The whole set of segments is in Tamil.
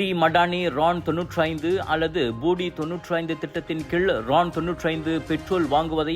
பூடி மடானி ரான் தொன்னூற்றி ஐந்து அல்லது பூடி தொன்னூற்றி ஐந்து திட்டத்தின் கீழ் ரான் தொன்னூற்றி ஐந்து பெட்ரோல் வாங்குவதை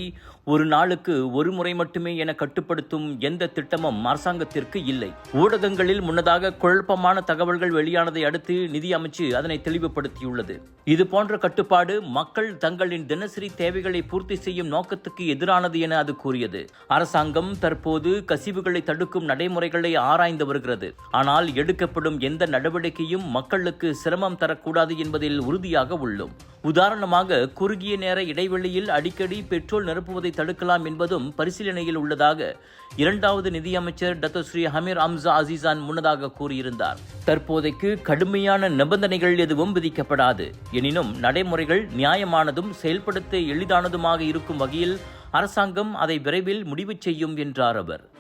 ஒரு நாளுக்கு ஒரு முறை மட்டுமே என கட்டுப்படுத்தும் எந்த திட்டமும் அரசாங்கத்திற்கு இல்லை. ஊடகங்களில் முன்னதாக குழப்பமான தகவல்கள் வெளியானதை அடுத்து நிதி அமைச்சு அதனை தெளிவுபடுத்தியுள்ளது. இது போன்ற கட்டுப்பாடு மக்கள் தங்களின் தினசரி தேவைகளை பூர்த்தி செய்யும் நோக்கத்துக்கு எதிரானது என அது கூறியது. அரசாங்கம் தற்போது கசிவுகளை தடுக்கும் நடைமுறைகளை ஆராய்ந்து வருகிறது. ஆனால் எடுக்கப்படும் எந்த நடவடிக்கையும் மக்களுக்கு சிரமம் தரக்கூடாது என்பதில் உறுதியாக உள்ளோம். உதாரணமாக குறுகிய நேர இடைவெளியில் அடிக்கடி பெட்ரோல் நிரப்புவதை தடுக்கலாம் என்பதும் பரிசீலனையில் உள்ளதாக இரண்டாவது நிதியமைச்சர் டத்தோஸ்ரீ ஹமீர் அம்சா அசீசான் முன்னதாக கூறியிருந்தார். தற்போதைக்கு கடுமையான நிபந்தனைகள் எதுவும் விதிக்கப்படாது. எனினும் நடைமுறைகள் நியாயமானதும் செயல்படுத்த எளிதானதுமாக இருக்கும் வகையில் அரசாங்கம் அதை விரைவில் முடிவு செய்யும் என்றார் அவர்.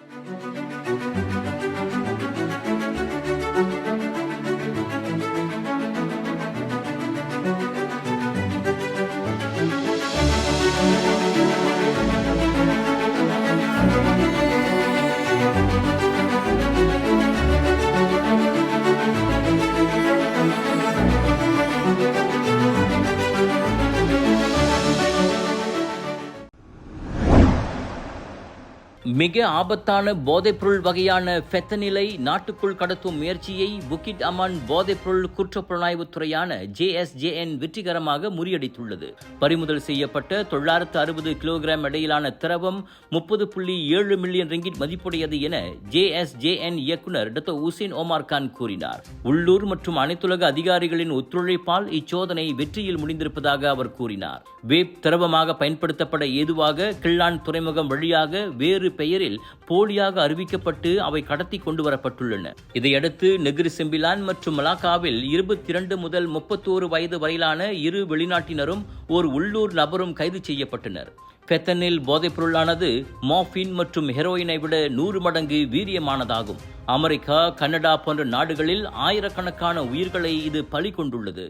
மிக ஆபத்தான போதைப்பொருள் வகையான ஃபெத்தனிலை நாட்டுக்குள் கடத்தும் முயற்சியை புக்கிட் அமான் போதைப்பொருள் குற்றப்புலனாய்வு துறையான ஜேஎஸ்ஜேஎன் வெற்றிகரமாக முறியடித்துள்ளது. பறிமுதல் செய்யப்பட்ட தொள்ளாயிரத்து அறுபது கிலோகிராம் இடையிலான திரவம் முப்பது புள்ளி ஏழு மில்லியன் ரிங்கிட் மதிப்புடையது என ஜேஎஸ்ஜேஎன் இயக்குனர் டத்தோ உசேன் ஓமார் கான் கூறினார். உள்ளூர் மற்றும் அனைத்துலக அதிகாரிகளின் ஒத்துழைப்பால் இச்சோதனை வெற்றியில் முடிந்திருப்பதாக அவர் கூறினார். வேப் திரவமாக பயன்படுத்தப்பட ஏதுவாக கிள்ளான் துறைமுகம் வழியாக வேறு பெயரில் போலியாக அறிவிக்கப்பட்டு அவை கடத்தி கொண்டு வரப்பட்டுள்ளன இதையடுத்து நெகிரி செம்பிலான் மற்றும் மலாக்காவில் இருபத்தி இரண்டு முதல் முப்பத்தோரு வயது வரையிலான இரு வெளிநாட்டினரும் ஒரு உள்ளூர் நபரும் கைது செய்யப்பட்டனர். பெத்தனில் போதைப்பொருளானது மாஃபின் மற்றும் ஹெரோயினை விட நூறு மடங்கு வீரியமானதாகும். அமெரிக்கா கனடா போன்ற நாடுகளில் ஆயிரக்கணக்கான உயிர்களை இது பலி கொண்டுள்ளது.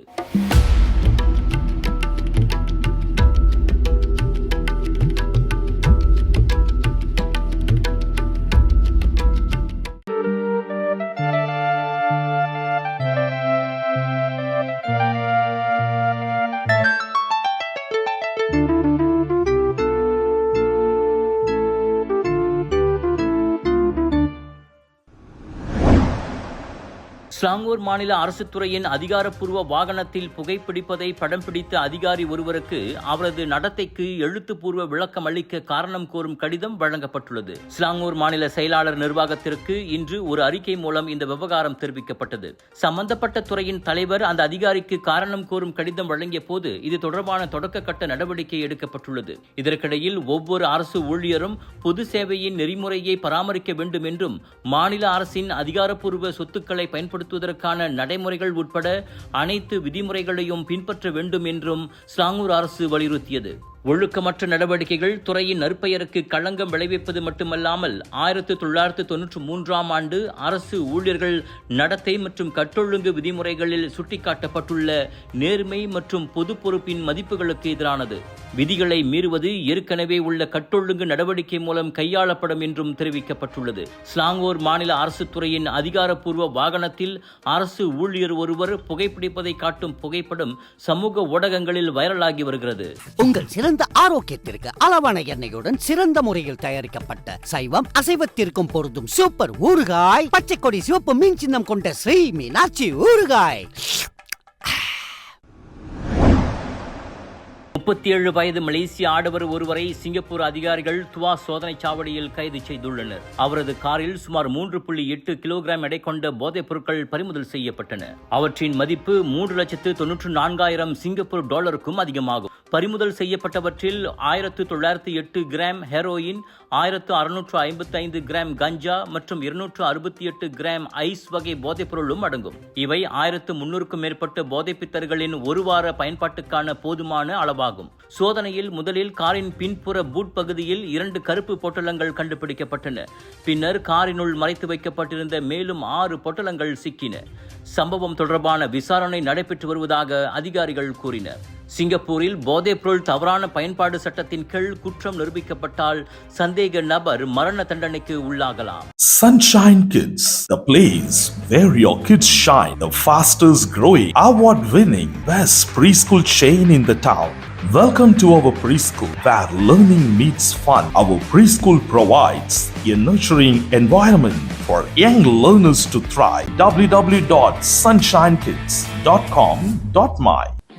ஸ்லாங்கூர் மாநில அரசு துறையின் அதிகாரப்பூர்வ வாகனத்தில் புகைப்பிடிப்பதை படம் பிடித்த அதிகாரி ஒருவருக்கு அவரது நடத்தைக்கு எழுத்துப்பூர்வ விளக்கம் அளிக்க காரணம் கோரும் கடிதம் வழங்கப்பட்டுள்ளது. ஸ்லாங்கூர் மாநில செயலாளர் நிர்வாகத்திற்கு இன்று ஒரு அறிக்கை மூலம் இந்த விவகாரம் தெரிவிக்கப்பட்டது. சம்பந்தப்பட்ட துறையின் தலைவர் அந்த அதிகாரிக்கு காரணம் கோரும் கடிதம் வழங்கிய போது இது தொடர்பான தொடக்க கட்ட நடவடிக்கை எடுக்கப்பட்டுள்ளது. இதற்கிடையில் ஒவ்வொரு அரசு ஊழியரும் பொது சேவையின் நெறிமுறையை பராமரிக்க வேண்டும் என்றும் மாநில அரசின் அதிகாரப்பூர்வ சொத்துக்களை பயன்படுத்த பயன்படுத்துவதற்கான நடைமுறைகள் உட்பட அனைத்து விதிமுறைகளையும் பின்பற்ற வேண்டும் என்றும் ஸ்லாங்கூர் அரசு வலியுறுத்தியது. ஒழுக்கமற்ற நடவடிக்கைகள் துறையின் நற்பெயருக்கு களங்கம் விளைவிப்பது மட்டுமல்லாமல் ஆயிரத்து தொள்ளாயிரத்து தொன்னூற்றி மூன்றாம் ஆண்டு அரசு ஊழியர்கள் நடத்தை மற்றும் கட்டொழுங்கு விதிமுறைகளில் சுட்டிக்காட்டப்பட்டுள்ள நேர்மை மற்றும் பொது பொறுப்பின் மதிப்புகளுக்கு எதிரானது. விதிகளை மீறுவது ஏற்கனவே உள்ள கட்டொழுங்கு நடவடிக்கை மூலம் கையாளப்படும் என்றும் தெரிவிக்கப்பட்டுள்ளது. ஸ்லாங்கோர் மாநில அரசு துறையின் அதிகாரப்பூர்வ வாகனத்தில் அரசு ஊழியர் ஒருவர் புகைப்பிடிப்பதை காட்டும் புகைப்படம் சமூக ஊடகங்களில் வைரலாகி வருகிறது. உங்கள் சிறந்த ஆரோக்கியத்திற்கு அளவான எண்ணெயுடன் சிறந்த முறையில் தயாரிக்கப்பட்ட சைவம் அசைவத்திற்கும் பொருந்தும் சூப்பர் ஊறுகாய் பச்சை கொடி சிவப்பு மீன் சின்னம் கொண்ட ஸ்ரீ மீனாட்சி ஊறுகாய். முப்பத்தி ஏழு வயது மலேசிய ஆடவர் ஒருவரை சிங்கப்பூர் அதிகாரிகள் துவா சோதனை சாவடியில் கைது செய்துள்ளனர். அவரது காரில் சுமார் மூன்று புள்ளி எட்டு கிலோகிராம் எடை கொண்ட போதைப் பொருட்கள் பறிமுதல் செய்யப்பட்டன. அவற்றின் மதிப்பு மூன்று லட்சத்து தொன்னூற்று நான்காயிரம் சிங்கப்பூர் டாலருக்கும் அதிகமாகும். பறிமுதல் செய்யப்பட்டவற்றில் ஆயிரத்து தொள்ளாயிரத்து எட்டு கிராம் ஹெரோயின் ஆயிரத்து அறுநூற்று ஐம்பத்தி ஐந்து கிராம் கஞ்சா மற்றும் இருநூற்று அறுபத்தி எட்டு கிராம் ஐஸ் வகை போதைப்பொருளும் அடங்கும். இவை ஆயிரத்து முன்னூறுக்கும் மேற்பட்ட போதைப்பித்தர்களின் ஒரு வார பயன்பாட்டுக்கான போதுமான அளவாகும். சோதனையில் முதலில் காரின் பின்புற பூட் பகுதியில் இரண்டு கருப்பு பொட்டலங்கள் கண்டுபிடிக்கப்பட்டன. பின்னர் காரினுள் மறைத்து வைக்கப்பட்டிருந்த மேலும் ஆறு பொட்டலங்கள் சிக்கின. சம்பவம் தொடர்பான விசாரணை நடைபெற்று வருவதாக அதிகாரிகள் கூறினர். சிங்கப்பூரில் போதைப்பொருள் தவறான பயன்பாடு சட்டத்தின் கீழ் குற்றம் நிரூபிக்கப்பட்டால் சந்தேக நபர் மரண தண்டனைக்கு உள்ளாகலாம் Sunshine Kids, the place where your kids shine, the fastest growing, award winning, best preschool chain in the town. Welcome to our preschool where learning meets fun. Our preschool provides a nurturing environment for young learners to thrive. www.sunshinekids.com.my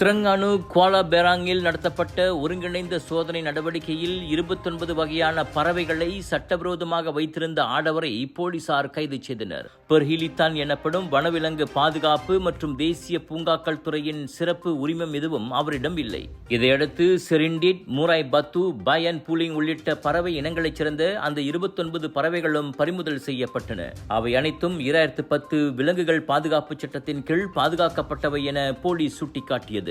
Terengganu Kuala பெராங்கில் நடத்தப்பட்ட ஒருங்கிணைந்த சோதனை நடவடிக்கையில் இருபத்தொன்பது வகையான பறவைகளை சட்டவிரோதமாக வைத்திருந்த ஆடவரை போலீசார் கைது செய்தனர். பெர்ஹிலித்தான் எனப்படும் வனவிலங்கு பாதுகாப்பு மற்றும் தேசிய பூங்காக்கள் துறையின் சிறப்பு உரிமம் எதுவும் அவரிடம் இல்லை. இதையடுத்து செரிண்டிட் மூராய் பத்து பயன் பூலிங் உள்ளிட்ட பறவை இனங்களைச் சேர்ந்த அந்த இருபத்தொன்பது பறவைகளும் பறிமுதல் செய்யப்பட்டன. அவை அனைத்தும் இரண்டாயிரத்து பத்து விலங்குகள் பாதுகாப்பு சட்டத்தின் கீழ் பாதுகாக்கப்பட்டவை என போலீஸ் சுட்டிக்காட்டியது.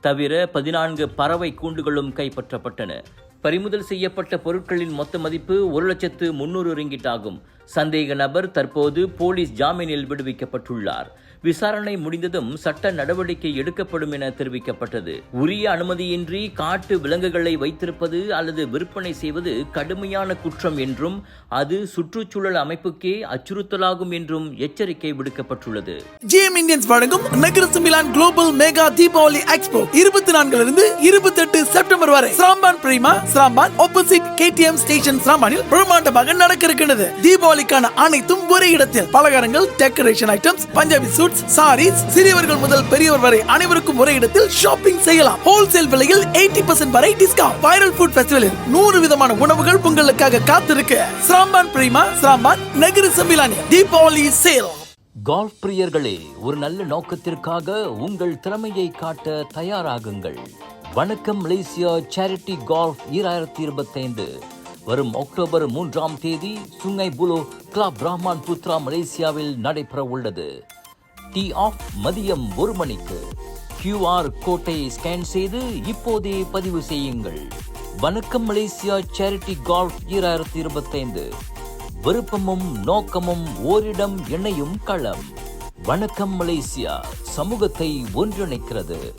தவிர பதினான்கு பறவை கூண்டுகளும் கைப்பற்றப்பட்டன. பறிமுதல் செய்யப்பட்ட பொருட்களின் மொத்த மதிப்பு ஒரு லட்சத்து முன்னூறு ரிங்கிட் ஆகும் சந்தேக நபர் தற்போது போலீஸ் ஜாமீனில் விடுவிக்கப்பட்டுள்ளார். விசாரணை முடிந்ததும் சட்ட நடவடிக்கை எடுக்கப்படும் என தெரிவிக்கப்பட்டது. உரிய அனுமதியின்றி காட்டு விலங்குகளை வைத்திருப்பது அல்லது விற்பனை செய்வது கடுமையான குற்றம் என்றும் அது சுற்றுச்சூழல் அமைப்புக்கே அச்சுறுத்தலாகும் என்றும் எச்சரிக்கை விடுக்கப்பட்டுள்ளது. ஜிஎம் இந்தியன்ஸ் வழங்கும் நகரசு மிலான் குளோபல் மெகா தீபாவளி எக்ஸ்போ இருபத்தி நான்குல இருந்து இருபத்தி எட்டு செப்டம்பர் வரை. Seremban Prima Seremban opposite KTM station சாம்பானில் பிரம்மாண்டமாக நடக்க இருக்கிறது தீபாவளிக்கான அனைத்தும் ஒரே இடத்தில். பலகாரங்கள் decoration items Punjabi suits saris சிறியவர்கள் முதல் பெரியவர் வரை அனைவருக்கும் ஒரே இடத்தில் ஷாப்பிங் செய்யலாம். ஹோல்சேல் விலையில் எயிட்டி பர்சன்ட் வரை டிஸ்கவுண்ட் வைரல் ஃபுட் ஃபெஸ்டிவலில் நூறு விதமான உணவுகள் உங்களுக்காக காத்திருக்கு. Seremban Prima Seremban Negeri Sembilan. Deepavali sale golf பிரியர்களே ஒரு நல்ல நோக்கத்திற்காக உங்கள் திறமையை காட்ட தயாராகுங்கள். வணக்கம் மலேசியா சேரிட்டி கால்ஃப் ஈராயிரத்தி இருபத்தைந்து. வரும் அக்டோபர் மூன்றாம் தேதி Sungai Buloh club Rahman Putra மலேசியாவில் நடைபெற உள்ளது டீ ஆஃப் மதியம் ஒரு மணிக்கு. கியூஆர் கோட்டை ஸ்கேன் செய்து இப்போதே பதிவு செய்யுங்கள். வணக்கம் மலேசியா சேரிட்டி கால்ஃப் ஈராயிரத்தி இருபத்தைந்து. விருப்பமும் நோக்கமும் ஓரிடம் இணையும் களம். வணக்கம் மலேசியா சமூகத்தை ஒன்றிணைக்கிறது.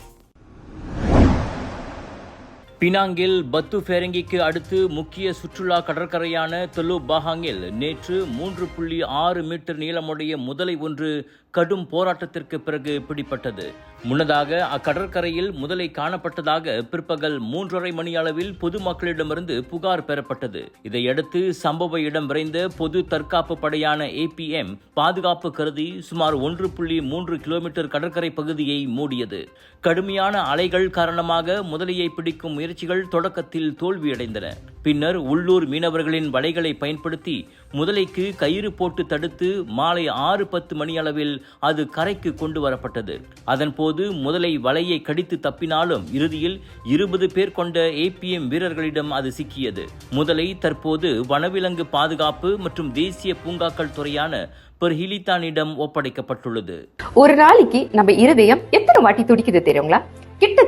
பினாங்கில் பத்து ஃபேரங்கிக்கு அடுத்து முக்கிய சுற்றுலா கடற்கரையான தொலு பாஹாங்கில் நேற்று மூன்று புள்ளி ஆறு மீட்டர் நீளமுடைய முதலை ஒன்று கடும் போராட்டத்திற்கு பிறகு பிடிப்பட்டது முன்னதாக அக்கடற்கரையில் முதலை காணப்பட்டதாக பிற்பகல் மூன்றரை மணி அளவில் பொதுமக்களிடமிருந்து புகார் பெறப்பட்டது. இதையடுத்து சம்பவ இடம் விரைந்த பொது தற்காப்பு படையான ஏபிஎம் பாதுகாப்பு கருதி சுமார் ஒன்று புள்ளி மூன்று கிலோமீட்டர் கடற்கரை பகுதியை மூடியது. கடுமையான அலைகள் காரணமாக முதலையை பிடிக்கும் முயற்சிகள் தொடக்கத்தில் தோல்வியடைந்தன. பின்னர் உள்ளூர் மீனவர்களின் வலைகளை பயன்படுத்தி முதலைக்கு கயிறு போட்டு தடுத்து மாலை ஆறு பத்து மணி அளவில் அது கரைக்கு கொண்டு வரப்பட்டது. அதன்போது முதலை வலையை கடித்து தப்பினாலும் இறுதியில் இருபது பேர் கொண்ட ஏபிஎம் வீரர்களிடம் அது சிக்கியது. முதலை தற்போது வனவிலங்கு பாதுகாப்பு மற்றும் தேசிய பூங்காக்கள் துறையான பெர்ஹிலித்தானிடம் ஒப்படைக்கப்பட்டுள்ளது. ஒரு நாளைக்கு நம்ம இருதயம் எத்தனை வாட்டி துடிக்குது தெரியுங்களா?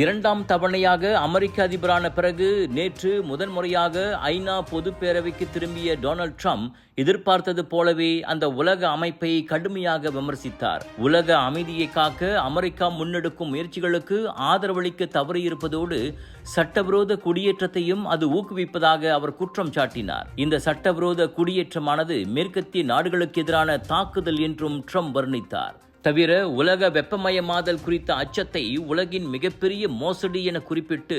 இரண்டாம் தவணையாக அமெரிக்க அதிபரான பிறகு நேற்று முதன்முறையாக ஐநா பொதுப்பேரவைக்கு திரும்பிய டொனால்ட் ட்ரம்ப் எதிர்பார்த்தது போலவே அந்த உலக அமைப்பை கடுமையாக விமர்சித்தார். உலக அமைதியை காக்க அமெரிக்கா முன்னெடுக்கும் முயற்சிகளுக்கு ஆதரவளிக்க தவறியிருப்பதோடு சட்டவிரோத குடியேற்றத்தையும் அது ஊக்குவிப்பதாக அவர் குற்றம் சாட்டினார். இந்த சட்டவிரோத குடியேற்றமானது மேற்கத்திய நாடுகளுக்கு எதிரான தாக்குதல் என்றும் ட்ரம்ப் வர்ணித்தார். தவிர உலக வெப்பமயமாதல் குறித்த அச்சத்தை உலகின் மிகப்பெரிய மோசடி என குறிப்பிட்டு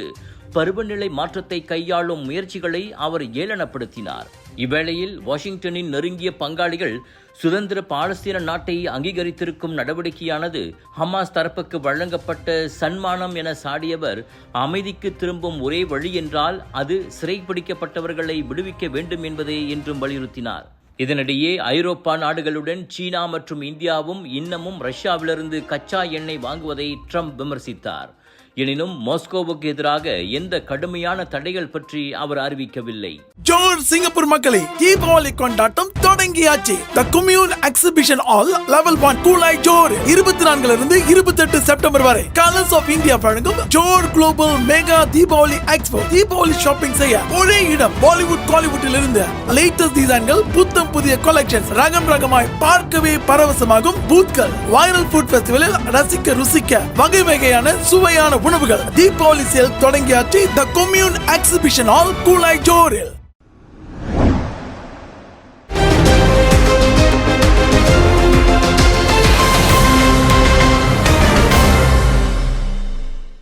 பருவநிலை மாற்றத்தை கையாளும் முயற்சிகளை அவர் ஏளனப்படுத்தினார். இவ்வேளையில் வாஷிங்டனின் நெருங்கிய பங்காளிகள் சுதந்திர பாலஸ்தீன நாட்டை அங்கீகரித்திருக்கும் நடவடிக்கையானது ஹமாஸ் தரப்புக்கு வழங்கப்பட்ட சன்மானம் என சாடியவர் அமைதிக்கு திரும்பும் ஒரே வழி என்றால் அது சிறைப்பிடிக்கப்பட்டவர்களை விடுவிக்க வேண்டும் என்பதே என்றும் வலியுறுத்தினார். இதனிடையே ஐரோப்பா நாடுகளுடன் சீனா மற்றும் இந்தியாவும் இன்னமும் ரஷ்யாவிலிருந்து கச்சா எண்ணெய் வாங்குவதை ட்ரம்ப் விமர்சித்தார். எனினும் மாஸ்கோவுக்கு எதிராக எந்த கடுமையான தடைகள் பற்றி அவர் அறிவிக்கவில்லை. ஜோர் சிங்கப்பூர் மக்களே தீபாவளி கொண்டாட்டம் தொடங்கியாச்சு. The Commune exhibition hall level one Kulai Johor இருபத்தி நான்குல இருந்து இருபத்தி எட்டு செப்டம்பர் வரை. கலர்ஸ் ஆஃப் இந்தியா வழங்கும் Johor global mega Deepavali expo Deepavali shopping செய்ய ஒரே இடம் பாலிவுட் காலிவுட்டில் இருந்து லேட்டஸ்ட் டிசைன்கள் புத்தம் புதிய கலெக்ஷன் ரகம் ரகமாய் பார்க்கவே பரவசமாகும் பூத்கள். வைரல் ஃபுட் ஃபெஸ்டிவலில் ரசிக்க ருசிக்க வகை வகையான சுவையான உணவுகள். தீபாவளி சேல் தொடங்கியாச்சு. The Commune exhibition hall Kulai ஜோரில்